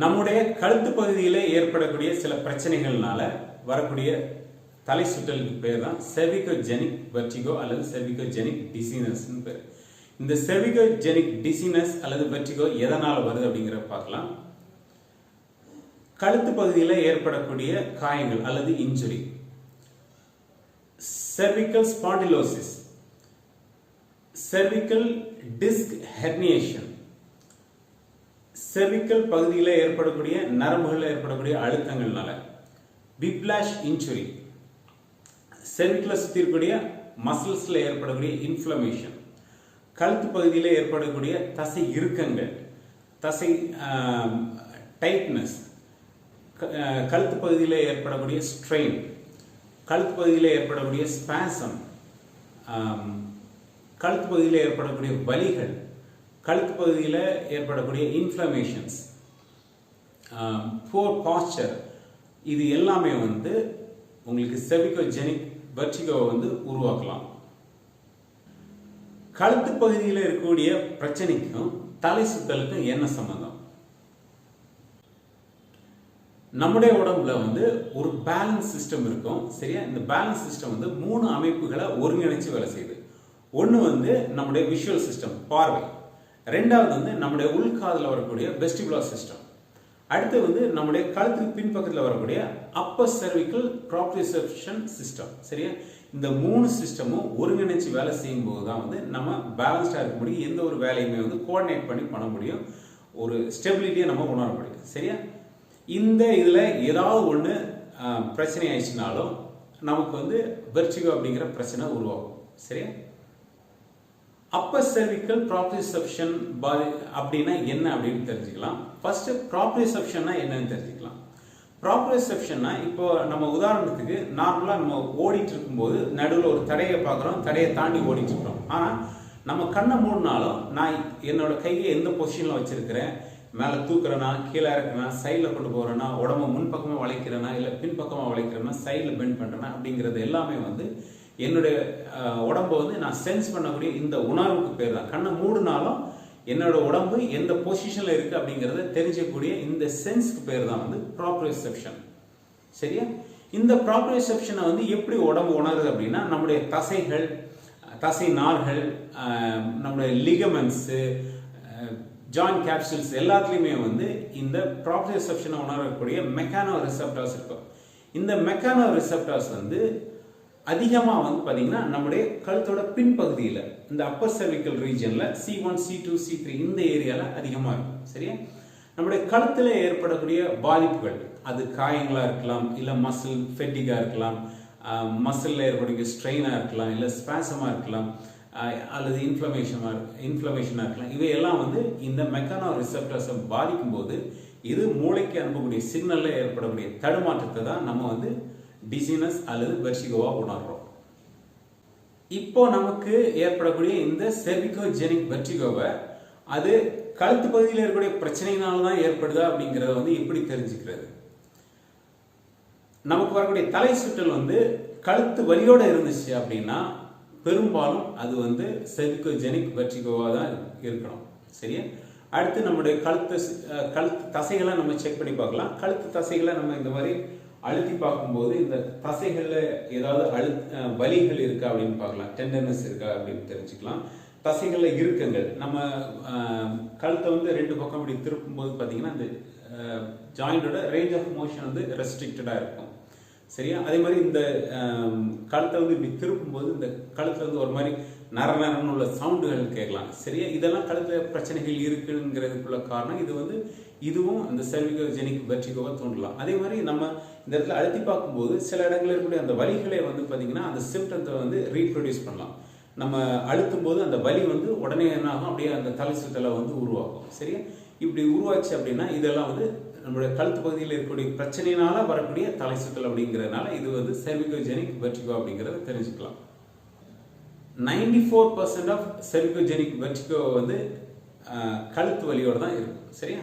நம்முடைய கழுத்து பகுதியில் ஏற்படக்கூடிய சில பிரச்சனைகள்னால வரக்கூடிய தலை சுற்றலுக்கு பேர் தான் செவிகோஜெனிக் வெர்டிகோ அல்லது செவிகோஜெனிக் டிசீனஸ்னு பேர். இந்த செவிகோஜெனிக் டிசீனஸ் அல்லது வெர்டிகோ எதனால் வருது அப்படிங்கிற பார்க்கலாம். கழுத்து பகுதியில் ஏற்படக்கூடிய காயங்கள் அல்லது injury cervical spondylosis cervical disc herniation cervical பகுதியில் ஏற்படக்கூடிய நரம்புகளில் ஏற்படக்கூடிய அழுத்தங்கள்னால பிப்ளாஷ் இன்சுரி செர்விக்கில் சுற்றி இருக்கக்கூடிய மசில்ஸில் ஏற்படக்கூடிய இன்ஃப்ளமேஷன் கழுத்து பகுதியில் ஏற்படக்கூடிய தசை இறுக்கங்கள் தசை டைட்னஸ் கழுத்து பகுதியில் ஏற்படக்கூடிய ஸ்ட்ரெயின் கழுத்து பகுதியில் ஏற்படக்கூடிய ஸ்பேசம் கழுத்து பகுதியில் ஏற்படக்கூடிய வலிகள் கழுத்து பகுதியில் ஏற்படக்கூடிய இன்ஃப்ளமேஷன்ஸ் போர் பாஸ்டர் இது எல்லாமே வந்து உங்களுக்கு செவிகோஜெனிக் வெர்டிகோவை வந்து உருவாக்கலாம். கழுத்து பகுதியில் இருக்கக்கூடிய பிரச்சனைக்கும் தலை சுத்தலுக்கும் என்ன சம்பந்தம்? நம்முடைய உடம்புல வந்து ஒரு பேலன்ஸ் சிஸ்டம் இருக்கும் சரியா? இந்த பேலன்ஸ் சிஸ்டம் வந்து மூணு அமைப்புகளை ஒருங்கிணைச்சு வேலை செய்யுது. ஒன்று வந்து நம்முடைய விஷுவல் சிஸ்டம் பார்வை. ரெண்டாவது வந்து நம்முடைய உள்காதில் வரக்கூடிய வெஸ்டிபுலர் சிஸ்டம் அடுத்து வந்து நம்முடைய கழுத்துக்கு பின்பக்கத்தில் வரக்கூடிய அப்பர் சர்விக்கல் ப்ராப்ரிசெப்ஷன் சிஸ்டம் சரியா? இந்த மூணு சிஸ்டமும் ஒருங்கிணைச்சு வேலை செய்யும் போது தான் வந்து நம்ம பேலன்ஸ்டாக இருக்க முடியும். எந்த ஒரு வேலையுமே வந்து கோஆர்டினேட் பண்ணி பண்ண முடியும். ஒரு ஸ்டெபிலிட்டியை நம்ம உணர முடியும். சரியா? இந்த இதில் ஏதாவது ஒன்று பிரச்சனை ஆயிடுச்சுனாலும் நமக்கு வந்து வெர்ச்சிகோ அப்படிங்கிற பிரச்சனை உருவாகும். சரியா? அப்பர் cervical ப்ராப்ரிசெப்ஷன் பாதி அப்படின்னா என்ன அப்படின்னு தெரிஞ்சுக்கலாம். ஃபர்ஸ்ட் ப்ராப்ரிசெப்ஷன்னா என்னன்னு தெரிஞ்சுக்கலாம். ப்ராப்ரிசெப்ஷன்னா இப்போ நம்ம உதாரணத்துக்கு நார்மலாக நம்ம ஓடிட்டு இருக்கும்போது நடுவில் ஒரு தடையை பார்க்குறோம் தடையை தாண்டி ஓடிட்டு இருக்கிறோம். ஆனால் நம்ம கண்ணை மூடினாலும் நான் என்னோட கையை எந்த பொசிஷனில் வச்சிருக்கிறேன்? மேலே தூக்குறேனா கீழே இறக்குறேனா சைடில் கொண்டு போகிறேன்னா உடம்ப முன்பக்கமாக வளைக்கிறேனா இல்லை பின்பக்கமாக வளைக்கிறேனா சைடில் பெண்ட் பண்ணுறேனா அப்படிங்கிறது எல்லாமே வந்து என்னுடைய அஹ், உடம்ப வந்து நான் சென்ஸ் பண்ணக்கூடிய இந்த உணர்வுக்கு பேர் தான் கண்ணை மூடுனாலும் என்னோட உடம்பு எந்த பொசிஷனில் இருக்குது அப்படிங்கிறத தெரிஞ்சக்கூடிய இந்த சென்ஸ்க்கு பேர் தான் வந்து ப்ராப்ரிசெப்ஷன் சரியா? இந்த ப்ராப்ரிசெப்ஷனை வந்து எப்படி உடம்பு உணருது அப்படின்னா நம்முடைய தசைகள் தசை நார்கள் நம்முடைய லிகமெண்ட்ஸு ஜாயின் கேப்சூல்ஸ் எல்லாத்துலேயுமே வந்து இந்த ப்ராப்ரிசெப்ஷனை உணரக்கூடிய மெக்கானோ ரிசெப்டார்ஸ் இருக்கும். இந்த மெக்கானோ ரிசெப்டார்ஸ் வந்து அதிகமாக வந்து பார்த்தீங்கன்னா நம்முடைய கழுத்தோட பின்பகுதியில் இந்த அப்பர் செர்விக்கல் ரீஜனில் C one C two C three இந்த ஏரியாவில் அதிகமாக இருக்கும். சரியா? நம்முடைய கழுத்தில் ஏற்படக்கூடிய பாதிப்புகள் அது காயங்களாக இருக்கலாம் இல்லை மசில் ஃபெட்டிக்காக இருக்கலாம் மசிலில் ஏற்படக்கூடிய ஸ்ட்ரெயினாக இருக்கலாம் இல்லை ஸ்பாசமாக இருக்கலாம் அல்லது இன்ஃப்ளமேஷனாக இன்ஃப்ளமேஷனாக இருக்கலாம் இவையெல்லாம் வந்து இந்த மெக்கானோ ரிசப்டர்ஸை பாதிக்கும் போது இது மூளைக்கு அனுப்பக்கூடிய சிக்னலில் ஏற்படக்கூடிய தடுமாற்றத்தை தான் நம்ம வந்து டிசினஸ் அல்லது வெர்சிகோவா உணர்றோம் இப்போ நமக்கு ஏற்படக்கூடிய இந்த செர்விகோஜெனிக் வெர்டிகோவை அது கழுத்து பகுதியில் இருக்கக்கூடிய பிரச்சனையினால தான் ஏற்படுதா அப்படிங்கிறத வந்து எப்படி தெரிஞ்சுக்கிறது? நமக்கு வரக்கூடிய தலை சுற்றல் வந்து கழுத்து வலியோட இருந்துச்சு அப்படின்னா பெரும்பாலும் அது வந்து செர்விகோஜெனிக் வெர்டிகோவாக தான் இருக்கணும். சரியா? அடுத்து நம்முடைய கழுத்து கழுத்து தசைகளை நம்ம செக் பண்ணி பார்க்கலாம். கழுத்து தசைகளை நம்ம இந்த மாதிரி அழுத்தி பார்க்கும்போது இந்த தசைகளில் ஏதாவது அழு வலிகள் இருக்கா அப்படின்னு பார்க்கலாம். டெண்டர்னஸ் இருக்கா அப்படின்னு தெரிஞ்சுக்கலாம். தசைகளில் இறுக்கங்கள். நம்ம கழுத்தை வந்து ரெண்டு பக்கம் இப்படி திருப்பும்போது பார்த்தீங்கன்னா இந்த ஜாயிண்டோட ரேஞ்ச் ஆஃப் மோஷன் வந்து ரெஸ்ட்ரிக்டடாக இருக்கும். சரியா? அதே மாதிரி இந்த கழுத்தை வந்து இப்படி திருப்பும்போது இந்த கழுத்தில் வந்து ஒரு மாதிரி நர நரன்னு உள்ள சவுண்டுகள் கேட்கலாம். சரியா? இதெல்லாம் கழுத்தில் பிரச்சனைகள் இருக்குங்கிறதுக்குள்ள காரணம் இது வந்து இதுவும் அந்த செர்விகோஜெனிக் வெர்டிகோவை தூண்டலாம் அதே மாதிரி நம்ம இந்த இடத்துல அழுத்தி பார்க்கும்போது சில இடங்களில் இருக்கக்கூடிய அந்த வலிகளை வந்து பார்த்திங்கன்னா அந்த சிம்டத்தை வந்து ரீப்ரொடியூஸ் பண்ணலாம். நம்ம அழுத்தும் போது அந்த வலி வந்து உடனே என்ன ஆகும்? அப்படியே அந்த தலை சுத்தலை வந்து உருவாக்கும். சரியா? இப்படி உருவாச்சு அப்படின்னா இதெல்லாம் வந்து நம்மளுடைய கழுத்து பகுதியில் இருக்கக்கூடிய பிரச்சனையினால வரக்கூடிய தலை சுத்தல் அப்படிங்கிறதுனால இது வந்து செர்விகோஜெனிக் வெர்டிகோ அப்படிங்கிறத தெரிஞ்சுக்கலாம். Ninety four percent of cervicogenic vertigo வந்து கழுத்து வலியோடு தான் இருக்கும். சரியா?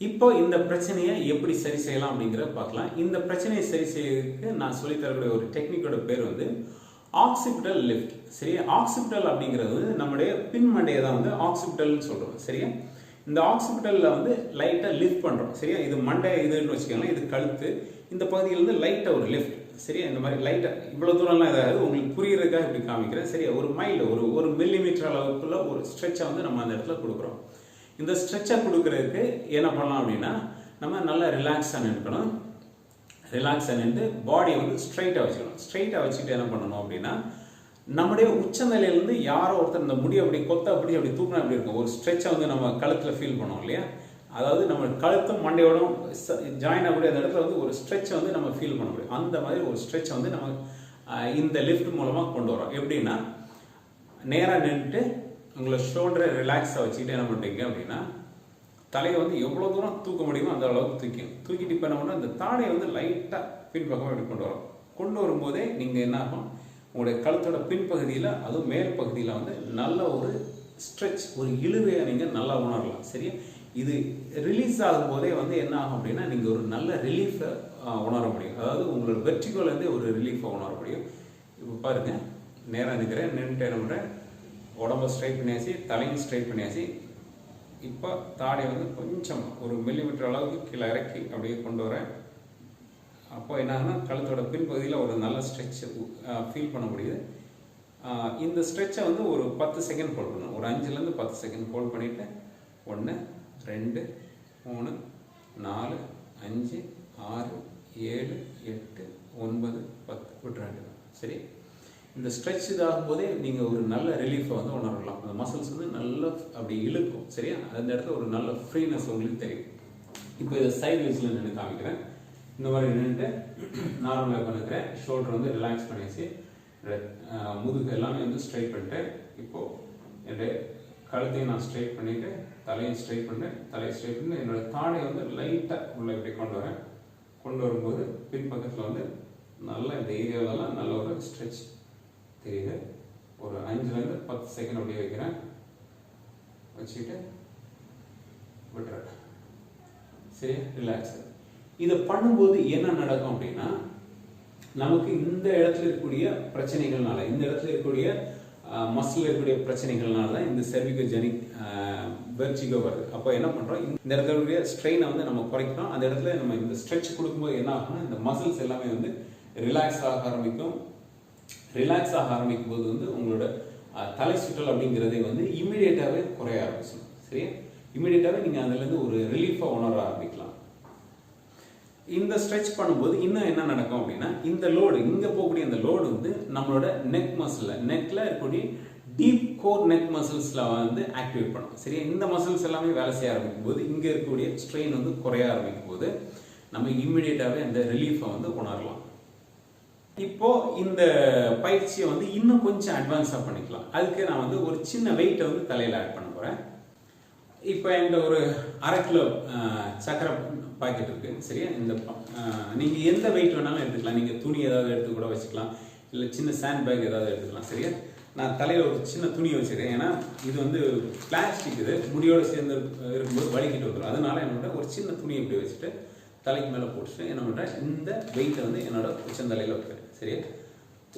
இப்போ இந்த பிரச்சனையை எப்படி சரி செய்யலாம் அப்படிங்கிறத பார்க்கலாம். இந்த பிரச்சனையை சரி செய்யறதுக்கு நான் சொல்லித் தரக்கூடிய ஒரு டெக்னிக்கோட பேர் வந்து ஆக்சிபிட்டல் லிஃப்ட் சரியா? ஆக்சிபிட்டல் அப்படிங்கிறது வந்து நம்முடைய பின்மண்டையை தான் வந்து ஆக்சிபிட்டல்னு சொல்கிறோம் சரியா? இந்த ஆக்சிபிட்டலில் வந்து லைட்டாக லிஃப்ட் பண்ணுறோம் சரியா? இது மண்டை இதுன்னு வச்சுக்கோங்களேன். இது கழுத்து. இந்த பகுதியில் வந்து லைட்டாக ஒரு லிஃப்ட் சரியா? இந்த மாதிரி லைட்டாக இவ்வளோ தூரம்லாம் இதாகுது. உங்களுக்கு புரியறதுக்காக இப்படி காமிக்கிறேன். சரியா? ஒரு மைல் ஒரு ஒரு மில்லிமீட்டர் அளவுக்குள்ள ஒரு ஸ்ட்ரெச்சை வந்து நம்ம அந்த இடத்துல கொடுக்குறோம். இந்த ஸ்ட்ரெச்சை கொடுக்குறதுக்கு என்ன பண்ணலாம் அப்படின்னா நம்ம நல்லா ரிலாக்ஸாக நிற்கணும் ரிலாக்ஸாக நின்று பாடியை வந்து ஸ்ட்ரைட்டாக வச்சுக்கணும். ஸ்ட்ரைட்டாக வச்சுட்டு என்ன பண்ணணும் அப்படின்னா நம்முடைய உச்ச நிலையிலேருந்து யாரோ ஒருத்தர் இந்த முடி அப்படி கொத்த அப்படி அப்படி தூக்கினா அப்படி இருக்கும்? ஒரு ஸ்ட்ரெச்சை வந்து நம்ம கழுத்தில் ஃபீல் பண்ணோம் இல்லையா? அதாவது நம்ம கழுத்தும் மண்டையோடும் ஜாயின் ஆகக்கூடிய அந்த இடத்துல வந்து ஒரு ஸ்ட்ரெச்சை வந்து நம்ம ஃபீல் பண்ண முடியும். அந்த மாதிரி ஒரு ஸ்ட்ரெச்சை வந்து நம்ம இந்த லிஃப்ட் மூலமாக கொண்டு வரோம். எப்படின்னா நேராக நின்றுட்டு உங்களை ஷோல்டரை ரிலாக்ஸாக வச்சுக்கிட்டு என்ன பண்ணுறீங்க அப்படின்னா தலையை வந்து எவ்வளோ தூரம் தூக்க முடியுமோ அந்த அளவுக்கு தூக்கணும் தூக்கிட்டு இப்போ என்ன பண்ணணும்? அந்த தாடையை வந்து லைட்டாக பின்பக்கமாக இப்படி கொண்டு வரோம். கொண்டு வரும்போதே நீங்கள் என்ன ஆகும்? உங்களுடைய கழுத்தோட பின்பகுதியில் அதுவும் மேல் பகுதியில் வந்து நல்ல ஒரு ஸ்ட்ரெச் ஒரு இழுவையை நீங்கள் நல்லா உணரலாம் சரியா? இது ரிலீஸ் ஆகும்போதே வந்து என்ன ஆகும் அப்படின்னா நீங்கள் ஒரு நல்ல ரிலீஃபை உணர முடியும். அதாவது உங்களோட வெற்றிகோலேருந்தே ஒரு ரிலீஃபை உணர முடியும். இப்போ பாருங்க நேராக நிற்கிறேன் நின்றுட்டு என்ன பண்ணுறேன் உடம்ப ஸ்ட்ரைட் பண்ணியாச்சு தலையும் ஸ்ட்ரைட் பண்ணியாச்சு. இப்போ தாடை வந்து கொஞ்சம் ஒரு மில்லிமீட்டர் அளவுக்கு கீழே இறக்கி அப்படியே கொண்டு வரேன். அப்போ என்ன கழுத்தோட பின்பகுதியில் ஒரு நல்ல ஸ்ட்ரெச் ஃபீல் பண்ண முடியுது. இந்த ஸ்ட்ரெச்சை வந்து ஒரு பத்து செகண்ட் ஹோல்ட் பண்ணணும். ஒரு அஞ்சுலேருந்து பத்து செகண்ட் ஹோல்ட் பண்ணிவிட்டு ஒன்று ரெண்டு மூணு நாலு அஞ்சு ஆறு ஏழு எட்டு ஒன்பது பத்து விட்டுறாங்க. சரி? இந்த ஸ்ட்ரெச் இதாகும் போதே நீங்கள் ஒரு நல்ல ரிலீஃபை வந்து உணரலாம். அந்த மசில்ஸ் வந்து நல்லா அப்படி இழுக்கும். சரியா? அந்த இடத்துல ஒரு நல்ல ஃப்ரீனஸ் உங்களுக்கு தெரியும். இப்போ இதை சைட் வைஸில் நின்று காமிக்கிறேன். இந்த மாதிரி நின்றுட்டு நார்மலாக பண்ணிக்கிறேன் ஷோல்டர் வந்து ரிலாக்ஸ் பண்ணிச்சு முதுகு எல்லாமே வந்து ஸ்ட்ரைட் பண்ணிட்டேன் இப்போது என்னுடைய கழுத்தையும் நான் ஸ்ட்ரைட் பண்ணிவிட்டு தலையும் ஸ்ட்ரைட் பண்ணேன் தலையை ஸ்ட்ரைட் பண்ணி என்னோட தாடையை வந்து லைட்டாக உள்ளே இப்படி கொண்டு வரேன். கொண்டு வரும்போது பின்பக்கத்தில் வந்து நல்லா இந்த ஏரியாவிலலாம் நல்ல ஒரு ஸ்ட்ரெச் தெரியுது. ஒரு அஞ்சுலேருந்து பத்து செகண்ட் அப்படியே வைக்கிறேன். வச்சுக்கிட்டு விட்டுறேன். சரி ரிலாக்ஸ் இதை பண்ணும்போது என்ன நடக்கும் அப்படின்னா நமக்கு இந்த இடத்துல இருக்கக்கூடிய பிரச்சனைகள்னால இந்த இடத்துல இருக்கக்கூடிய மசில் இருக்கக்கூடிய பிரச்சனைகள்னால தான் இந்த செர்விகல் ஜெனிக் வெர்ச்சிகோ வருது. அப்போ என்ன பண்ணுறோம் இந்த இடத்துல ஸ்ட்ரெயினை வந்து நம்ம குறைக்கிறோம். அந்த இடத்துல நம்ம இந்த ஸ்ட்ரெச் கொடுக்கும்போது என்ன ஆகும்னா இந்த மசில்ஸ் எல்லாமே வந்து ரிலாக்ஸ் ஆக ஆரம்பிக்கும். ரிலாக்ஸ் ஆக ஆரம்பிக்கும் போது வந்து உங்களோட தலை சுற்றல் அப்படிங்கிறதே வந்து இமிடியேட்டாகவே குறைய ஆரம்பிச்சிடும். சரியா? இமிடியேட்டாகவே நீங்கள் அதுலேருந்து ஒரு ரிலீஃபாக உணர ஆரம்பிக்கலாம். இந்த ஸ்ட்ரெச் பண்ணும்போது இன்னும் என்ன நடக்கும் அப்படின்னா இந்த லோடு இங்கே போகக்கூடிய அந்த லோடு வந்து நம்மளோட நெக் மசிலில் நெக்கில் இருக்கக்கூடிய டீப் கோர் நெக் மசில்ஸில் வந்து ஆக்டிவேட் பண்ணும். சரியா? இந்த மசில்ஸ் எல்லாமே வேலை செய்ய ஆரம்பிக்கும் போது இங்கே இருக்கக்கூடிய ஸ்ட்ரெயின் வந்து குறைய ஆரம்பிக்கும் போது நம்ம இம்மிடியேட்டாகவே அந்த ரிலீஃபை வந்து உணரலாம். இப்போ இந்த பயிற்சியை வந்து இன்னும் கொஞ்சம் அட்வான்ஸாக பண்ணிக்கலாம். அதுக்கு நான் வந்து ஒரு சின்ன வெயிட்டை வந்து தலையில் ஆட் பண்ண போகிறேன் இப்போ என்கிட்ட ஒரு அரை கிலோ சக்கரை பாக்கெட் இருக்கு சரியா? இந்த நீங்கள் எந்த வெயிட் வேணாலும் எடுத்துக்கலாம். நீங்கள் துணி ஏதாவது எடுத்து கூட வச்சுக்கலாம். இல்லை சின்ன சாண்ட் பேக் ஏதாவது எடுத்துக்கலாம் சரியா? நான் தலையில் ஒரு சின்ன துணியை வச்சுருக்கேன். ஏன்னா இது வந்து பிளாஸ்டிக் இது. முடியோடு சேர்ந்து இருக்கும்போது வலிக்கிட்டு வந்துடும் அதனால என்னோட ஒரு சின்ன துணியை இப்படி வச்சுட்டு தலைக்கு மேலே போட்டுட்டு என்ன பண்ணுறேன் இந்த வெயிட்டை வந்து என்னோட உச்சந்தலையில் வைக்கிறேன் சரியா?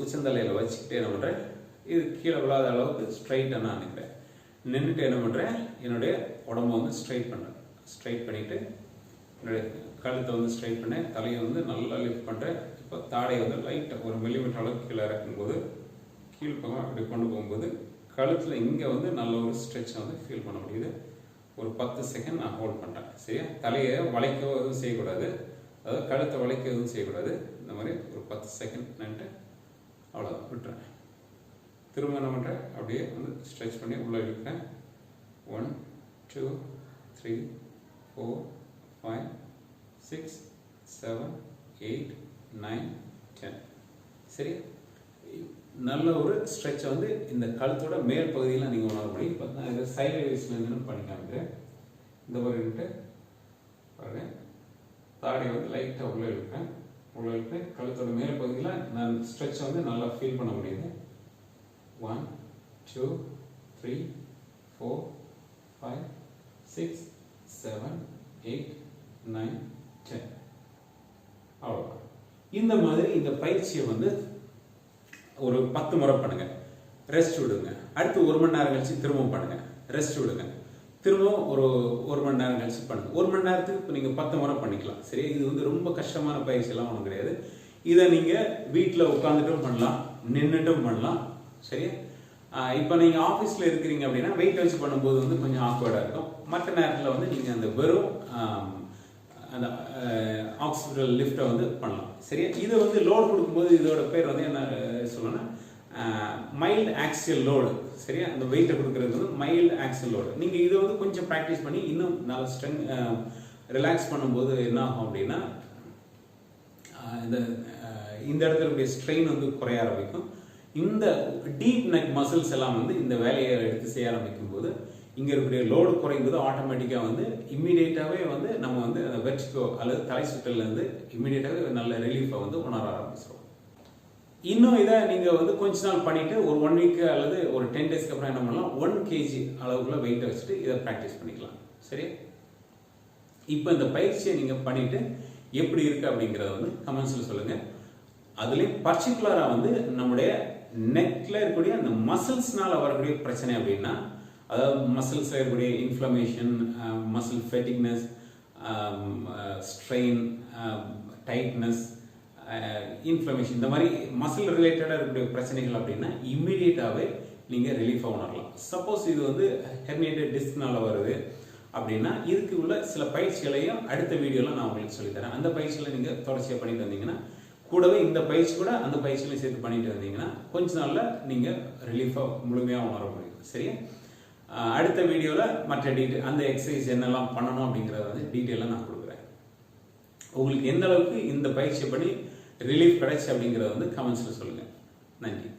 உச்சந்தலையில் வச்சுக்கிட்டு என்ன பண்ணுறேன் இது கீழே விழாத அளவுக்கு ஸ்ட்ரைட்டாக நான் நிற்கிறேன் நின்றுட்டு என்ன பண்ணுறேன் என்னுடைய உடம்ப வந்து ஸ்ட்ரைட் பண்ணுறேன் ஸ்ட்ரைட் பண்ணிவிட்டு என்னுடைய கழுத்தை வந்து ஸ்ட்ரைட் பண்ணேன் தலையை வந்து நல்லா லிஃப்ட் பண்ணுறேன் இப்போ தாடையை வந்து லைட்டாக ஒரு மில்லிமீட்டர் அளவுக்கு கீழே இறக்கும்போது கீழ்ப்பக்கம் அப்படி கொண்டு போகும்போது கழுத்தில் இங்கே வந்து நல்ல ஒரு ஸ்ட்ரெச்சை வந்து ஃபீல் பண்ண முடியுது. ஒரு பத்து செகண்ட் நான் ஹோல்ட் பண்ணுறேன் சரியா? தலையை வளைக்கவோ எதுவும் செய்யக்கூடாது. அதாவது கழுத்தை வளைக்க எதுவும் செய்யக்கூடாது. இந்த மாதிரி ஒரு பத்து செகண்ட் நின்ட்டு அவ்வளோ விட்டுறேன். திரும்ப என்ன பண்ணுறேன் அப்படியே வந்து ஸ்ட்ரெச் பண்ணி உள்ளே இழுக்கிறேன். One two three four five six seven eight nine ten சரி நல்ல ஒரு ஸ்ட்ரெச்சை வந்து இந்த கழுத்தோட மேல் பகுதியில் நீங்கள் உணர முடியும் இப்போ நான் இதை சைடு வைஸ்லேருந்து பண்ணி காமிக்கிறேன். இந்த மாதிரி பாருங்க. தாடியை வந்து லைட்டாக உள்ளே இழுப்பேன் உள்ளே இழுப்பேன் கழுத்தோட மேல் பகுதியில் நான் ஸ்ட்ரெச்சை வந்து நல்லா ஃபீல் பண்ண முடியுது. One two three four five six seven eight nine ten அவ்வளோ இந்த மாதிரி இந்த பயிற்சியை வந்து ஒரு பத்து முறை பண்ணுங்க. ரெஸ்ட் விடுங்க. அடுத்து ஒரு மணி நேரம் கழிச்சு திரும்பவும் பண்ணுங்க. ரெஸ்ட் விடுங்க. திரும்பவும் ஒரு ஒரு மணி நேரம் கழிச்சு பண்ணுங்க. ஒரு மணி நேரத்துக்கு இப்போ நீங்கள் பத்து முறை பண்ணிக்கலாம். சரி இது வந்து ரொம்ப கஷ்டமான பயிற்சியெல்லாம் ஒன்றும் கிடையாது. இதை நீங்கள் வீட்டில் உட்காந்துட்டும் பண்ணலாம். நின்றுட்டும் பண்ணலாம். சரியா இப்போ நீங்கள் ஆஃபீஸில் இருக்கிறீங்க அப்படின்னா வெயிட் வச்சு பண்ணும்போது வந்து கொஞ்சம் ஆக்வர்டாக இருக்கும். மற்ற நேரத்தில் வந்து நீங்கள் அந்த வெறும் அந்த ஆக்சிபிட்டல் லிஃப்ட்டை வந்து பண்ணலாம். சரியா? இதை வந்து லோடு கொடுக்கும்போது இதோட பேர் வந்து என்ன சொல்லணும்னா மைல்டு ஆக்சியல் லோடு சரியா? அந்த வெயிட்டை கொடுக்குறது வந்து மைல்டு ஆக்சியல் லோடு நீங்கள் இதை வந்து கொஞ்சம் ப்ராக்டிஸ் பண்ணி இன்னும் நல்ல ஸ்ட்ரெங் ரிலாக்ஸ் பண்ணும்போது என்ன ஆகும் அப்படின்னா இந்த இந்த இடத்துல ஸ்ட்ரெயின் வந்து குறைய ஆரம்பிக்கும். இந்த டீப் நெக் மசில்ஸ் எல்லாம் வந்து இந்த வேலையை எடுத்து செய்ய ஆரம்பிக்கும் போது இங்கே இருக்கக்கூடிய லோடு குறையும் போது ஆட்டோமேட்டிக்காக வந்து இம்மிடியேட்டாகவே வந்து நம்ம வந்து அந்த வெர்டிகோ அல்லது தலை சுற்றல்லேருந்து இம்மிடியேட்டாகவே நல்ல ரிலீஃபை வந்து உணர ஆரம்பிச்சிடும் இன்னும் இதை நீங்கள் வந்து கொஞ்ச நாள் பண்ணிவிட்டு ஒரு ஒன் வீக்கு அல்லது ஒரு டென் டேஸ்க்கு அப்புறம் என்ன பண்ணலாம்? ஒன் கேஜி அளவுக்குள்ள வெயிட்டை வச்சுட்டு இதை ப்ராக்டிஸ் பண்ணிக்கலாம். சரி இப்போ இந்த பயிற்சியை நீங்கள் பண்ணிவிட்டு எப்படி இருக்குது அப்படிங்கிறத வந்து கமெண்ட்ஸில் சொல்லுங்கள் அதுலேயும் பர்டிகுலராக வந்து நம்முடைய நெக்கில் இருக்கக்கூடிய அந்த மசில்ஸ்னால் வரக்கூடிய பிரச்சனை அப்படின்னா அதாவது மசில்ஸில் இருக்கக்கூடிய inflammation muscle fatigueness strain tightness inflammation இந்த மாதிரி மசில் ரிலேட்டடாக இருக்கக்கூடிய பிரச்சனைகள் அப்படின்னா இம்மிடியேட்டாகவே நீங்கள் ரிலீஃபாக உணரலாம். சப்போஸ் இது வந்து ஹெர்னியேட்டட் டிஸ்க்னால் வருது அப்படின்னா இதுக்கு உள்ள சில பயிற்சிகளையும் அடுத்த வீடியோவில் நான் உங்களுக்கு சொல்லித்தரேன். அந்த பயிற்சிகளை நீங்கள் தொடர்ச்சியாக பண்ணிட்டு வந்தீங்கன்னா கூடவே இந்த பயிற்சி கூட அந்த பயிற்சிகளையும் சேர்த்து பண்ணிட்டு வந்தீங்கன்னா கொஞ்ச நாளில் நீங்கள் ரிலீஃபாக முழுமையாக உணர முடியும் சரியா? அடுத்த வீடியோவில் மற்ற டீட்டெயில் அந்த எக்ஸசைஸ் என்னெல்லாம் பண்ணணும் அப்படிங்கிறத வந்து டீட்டெயிலாக நான் கொடுக்குறேன். உங்களுக்கு எந்த அளவுக்கு இந்த பயிற்சியை பண்ணி ரிலீஃப் கிடைச்சி அப்படிங்கிறத வந்து கமெண்ட்ஸில் சொல்லுங்கள் நன்றி.